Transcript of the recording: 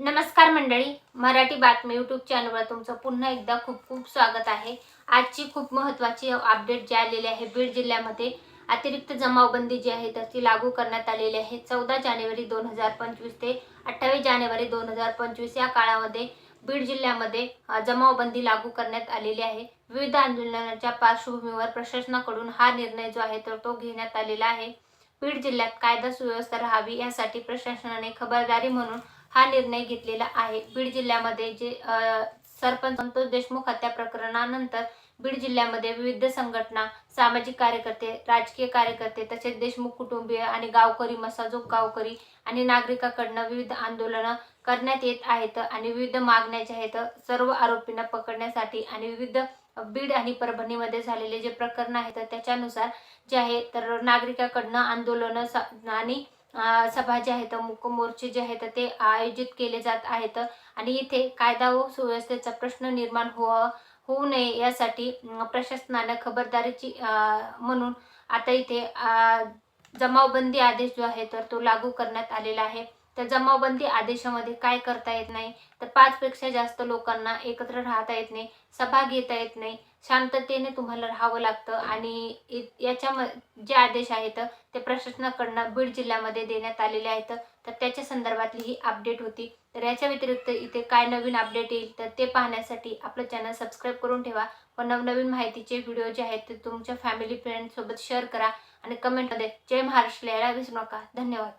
नमस्कार मंडळी मराठी बातमी यूट्यूब चॅनलवर तुमचं पुन्हा एकदा खूप खूप स्वागत आहे. आजची खूप महत्त्वाची अपडेट जी आलेली आहे बीड जिल्ह्यामध्ये अतिरिक्त जमावबंदी जी आहे तर ती लागू करण्यात आलेली आहे. चौदा जानेवारी दोन हजार पंचवीस ते अठ्ठावीस जानेवारी दोन हजार पंचवीस या काळामध्ये बीड जिल्ह्यामध्ये जमावबंदी लागू करण्यात आलेली आहे. विविध आंदोलनाच्या पार्श्वभूमीवर प्रशासनाकडून हा निर्णय जो आहे तर तो घेण्यात आलेला आहे. बीड जिल्ह्यात कायदा सुव्यवस्था राहावी यासाठी प्रशासनाने खबरदारी म्हणून हा निर्णय घेतलेला आहे. बीड जिल्ह्यामध्ये जे सरपंच संतोष देशमुख हत्या प्रकरणानंतर बीड जिल्ह्यामध्ये विविध संघटना सामाजिक कार्यकर्ते राजकीय कार्यकर्ते तसेच देशमुख कुटुंबीय आणि गावकरी मसाजोग गावकरी आणि नागरिकाकडनं विविध आंदोलनं करण्यात येत आहेत आणि विविध मागण्या ज्या आहेत सर्व आरोपींना पकडण्यासाठी आणि विविध बीड आणि परभणीमध्ये झालेले जे प्रकरण आहेत त्याच्यानुसार जे आहे तर नागरिकाकडनं आंदोलनं स- आणि सभा जे आहेत मुक मोर्चे जे आहेत ते आयोजित केले जात आहेत. आणि इथे कायदा व सुव्यवस्थेचा प्रश्न निर्माण हो होऊ नये यासाठी प्रशासनानं खबरदारीची म्हणून आता इथे जमावबंदी आदेश जो आहे तर तो लागू करण्यात आलेला आहे. त्या जमावबंदी आदेशामध्ये काय करता येत नाही तर पाचपेक्षा जास्त लोकांना एकत्र राहता येत नाही सभा घेता येत नाही. शांततेने तुम्हाला राहावं लागतं आणि याच्या जे आदेश आहेत ते प्रशासनाकडनं बीड जिल्ह्यामध्ये देण्यात आलेले आहेत. तर त्याच्या संदर्भातली ही अपडेट होती. तर याच्या व्यतिरिक्त इथे काय नवीन अपडेट येईल तर ते पाहण्यासाठी आपलं चॅनल सबस्क्राईब करून ठेवा. व नवनवीन माहितीचे व्हिडिओ जे आहेत ते तुमच्या फॅमिली फ्रेंडसोबत शेअर करा. आणि कमेंटमध्ये जय महाराष्ट्र यायला विसरू नका. धन्यवाद.